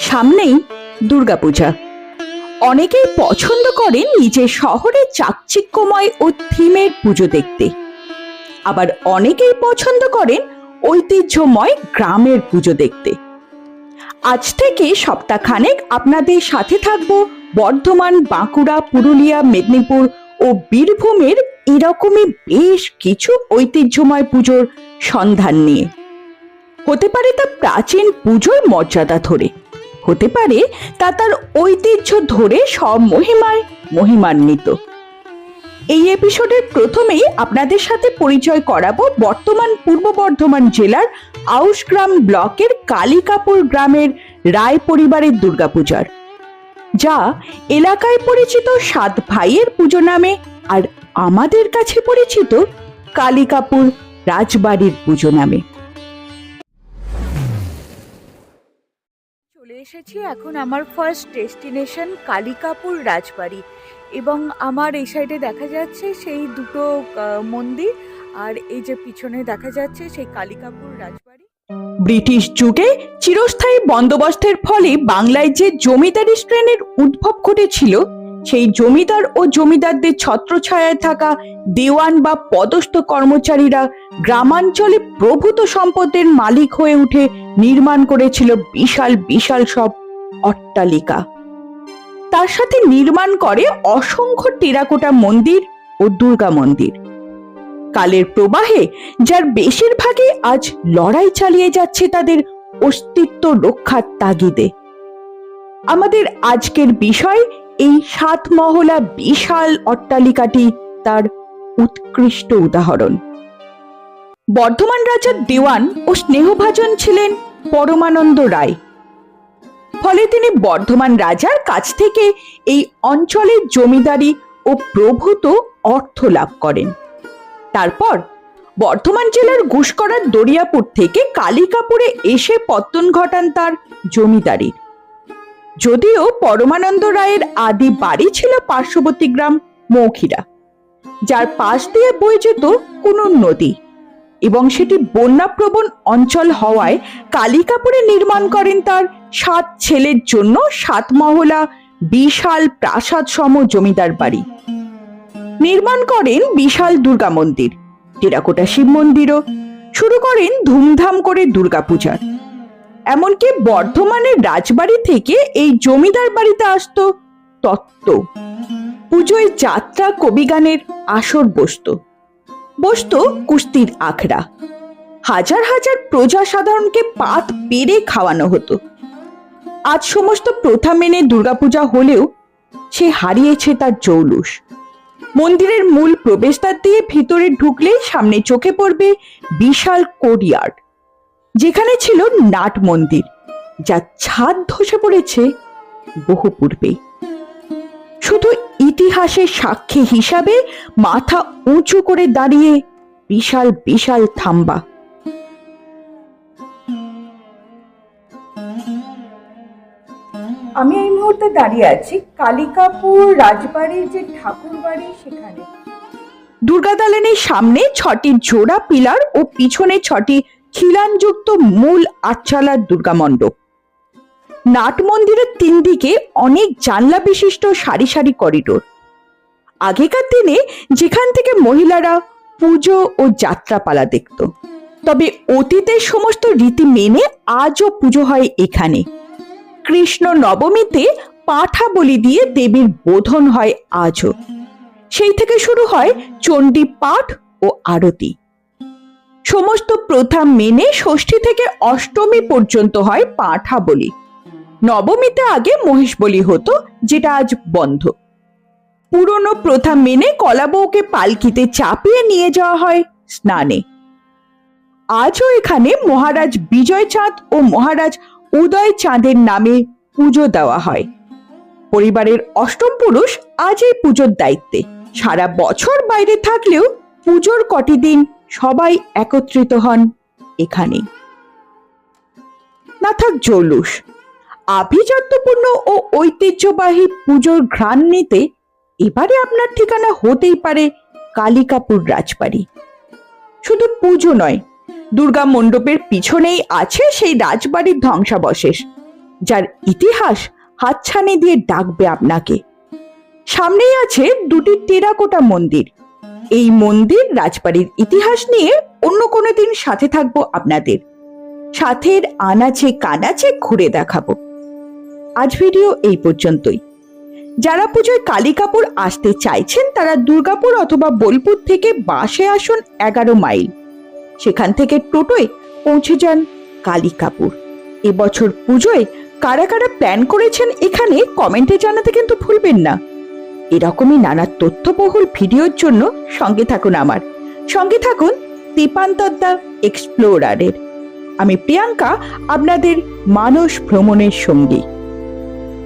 সামনেই দুর্গাপূজা। অনেকেই পছন্দ করেন নিজের শহরে চাকচিক্যময় ও থিমের পুজো দেখতে। আবার অনেকেই পছন্দ করেন ঐতিহ্যময় গ্রামের পুজো দেখতে। আজ থেকে সপ্তাহখানেক আপনাদের সাথে থাকব বর্ধমান, বাঁকুড়া, পুরুলিয়া, মেদিনীপুর ও বীরভূমের এরকমই বেশ কিছু ঐতিহ্যময় পুজোর সন্ধান নিয়ে। হতে পারে তা প্রাচীন পুজোর মর্যাদা ধরে। হতে পারে তা তার ঐতিহ্য ধরে সব মহিমায় মহিমান্বিত। এই এপিসোডের প্রথমেই আপনাদের সাথে পরিচয় করাবো বর্তমান পূর্ব বর্ধমান জেলার আউশগ্রাম ব্লকের কালিকাপুর গ্রামের রায় পরিবারের দুর্গাপূজার, যা এলাকায় পরিচিত সাত ভাইয়ের পুজো নামে আর আমাদের কাছে পরিচিত কালিকাপুর রাজবাড়ির পুজো নামে। চলে এসেছি এখন আমার ফার্স্ট ডেস্টিনেশন কালিকাপুর রাজবাড়ি। এবং আমার এই সাইডে দেখা যাচ্ছে সেই দুটো মন্দির, আর এই যে পিছনে দেখা যাচ্ছে সেই কালিকাপুর রাজবাড়ি। ব্রিটিশ যুগে চিরস্থায়ী বন্দোবস্তের ফলে বাংলায় যে জমিদারি শ্রেণির উদ্ভব ঘটেছিল, সেই জমিদার ও জমিদারদের ছত্রছায়ায় থাকা দেওয়ান বা পদস্থ কর্মচারীরা গ্রামাঞ্চলে প্রভূত সম্পদের মালিক হয়ে উঠে নির্মাণ করেছিল বিশাল বিশাল সব অট্টালিকা। তার সাথে নির্মাণ করে অসংখ্য টেরাকোটা মন্দির ও দুর্গা মন্দির। কালের প্রবাহে, যার বেশিরভাগই আজ লড়াই চালিয়ে যাচ্ছে তাদের অস্তিত্ব রক্ষার তাগিদে। আমাদের আজকের বিষয়, এই সাত মহলা বিশাল অট্টালিকাটি তার উৎকৃষ্ট উদাহরণ। বর্ধমান রাজার দেওয়ান ও স্নেহভাজন ছিলেন পরমানন্দ রায়। ফলে তিনি বর্ধমান রাজার কাছ থেকে এই অঞ্চলের জমিদারি ও প্রভূত অর্থ লাভ করেন। তারপর বর্ধমান জেলার ঘুষকরার দরিয়াপুর থেকে কালিকাপুরে এসে পত্তন ঘটান তার জমিদারি। যদিও পরমানন্দ রায়ের আদি বাড়ি ছিল পার্শ্ববর্তী গ্রাম মৌখিরা, যার পাশ দিয়ে বয়ে যেত কোন নদী। এবং সেটি বন্যাপ্রবণ অঞ্চল হওয়ায় কালিকাপুরে নির্মাণ করেন তার সাত ছেলের জন্য সাত মহলা বিশাল প্রাসাদ সম জমিদার বাড়ি। নির্মাণ করেন বিশাল দুর্গা মন্দির, টেরাকোটা শিব মন্দিরও। শুরু করেন ধুমধাম করে দুর্গাপূজার। এমনকি বর্ধমানের রাজবাড়ি থেকে এই জমিদার বাড়িতে আসতো তত্ত্ব। পুজোয় যাত্রা কবিগানের আসর বসতো। বসতো কুস্তির আখড়া। হাজার হাজার প্রজা সাধারণকে পাত পেরে খাওয়ানো হতো। আজ সমস্ত প্রথা মেনে দুর্গাপূজা হলেও সে হারিয়েছে তার জৌলুস। মন্দিরের মূল প্রবেশদ্বার দিয়ে ভিতরে ঢুকলে সামনে চোখে পড়বে বিশাল কোর্টইয়ার্ড যেখানে ছিল নাট মন্দির, যা ছাদ ধসে পড়েছে বহু পূর্বেই। শুধু ইতিহাসের সাক্ষী হিসাবে মাথা উঁচু করে দাঁড়িয়ে বিশাল বিশাল থাম্বা। আমি এই মুহূর্তে দাঁড়িয়ে আছি কালিকাপুর রাজবাড়ির যে ঠাকুর বাড়ি সেখানে। দুর্গাদালানের সামনে ছটি জোড়া পিলার ও পিছনে ছটি খিলানযুক্ত মূল আটচালার দুর্গা মণ্ডপ। নাট মন্দিরের তিন দিকে অনেক জানলা বিশিষ্ট সারি সারি করিডোর। আগেকার দিনে যেখান থেকে মহিলারা পুজো ও যাত্রাপালা দেখত। তবে অতীতের সমস্ত রীতি মেনে আজও পুজো হয় এখানে। কৃষ্ণ নবমীতে পাঠা বলি দিয়ে দেবীর বোধন হয় আজও। সেই থেকে শুরু হয় চণ্ডী পাঠ ও আরতি। সমস্ত প্রথা মেনে ষষ্ঠী থেকে অষ্টমী পর্যন্ত হয় পাঠা বলি নবমীতে আগে মহিষ বলি হতো, যেটা আজ বন্ধ। পুরনো প্রথা মেনে কলাবউকে পালকিতে চাপিয়ে নিয়ে যাওয়া হয় স্নানে। আজও এখানে মহারাজ বিজয় চাঁদ ও মহারাজ উদয় চাঁদের নামে পুজো দেওয়া হয়। পরিবারের অষ্টম পুরুষ আজ এই পুজোর দায়িত্বে। সারা বছর বাইরে থাকলেও পুজোর কটি দিন সবাই একত্রিত হন এখানে। না থাক জৌলুস। আভিজাত্যপূর্ণ ও ঐতিহ্যবাহী পুজোর ঘ্রাণ নিতে এবারে আপনার ঠিকানা হতেই পারে কালিকাপুর রাজবাড়ি। শুধু পুজো নয়, দুর্গা মণ্ডপের পিছনেই আছে সেই রাজবাড়ির ধ্বংসাবশেষ, যার ইতিহাস হাতছানি দিয়ে ডাকবে আপনাকে। সামনেই আছে দুটি টেরাকোটা মন্দির। এই মন্দির রাজবাড়ির ইতিহাস নিয়ে অন্য কোনো দিন সাথে থাকব আপনাদের। সাথের আনাচে কানাচে ঘুরে দেখাবো। আজ ভিডিও এই পর্যন্তই। যারা পুজোয় কালী কাপুর আসতে চাইছেন, তারা দুর্গাপুর অথবা বোলপুর থেকে বাসে আসুন এগারো মাইল। সেখান থেকে টোটোয় পৌঁছে যান কালী কাপুর এবছর পুজোয় কারা কারা প্ল্যান করেছেন এখানে কমেন্টে জানাতে কিন্তু ভুলবেন না। এরকমই নানা তথ্যবহুল ভিডিওর জন্য সঙ্গে থাকুন আমার। সঙ্গে থাকুন দীপান্তদ্দা এক্সপ্লোরারের। আমি প্রিয়াঙ্কা, আপনাদের মানস ভ্রমণের সঙ্গী।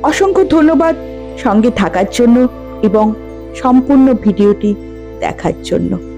অসংখ্য ধন্যবাদ সঙ্গে থাকার জন্য এবং সম্পূর্ণ ভিডিওটি দেখার জন্য।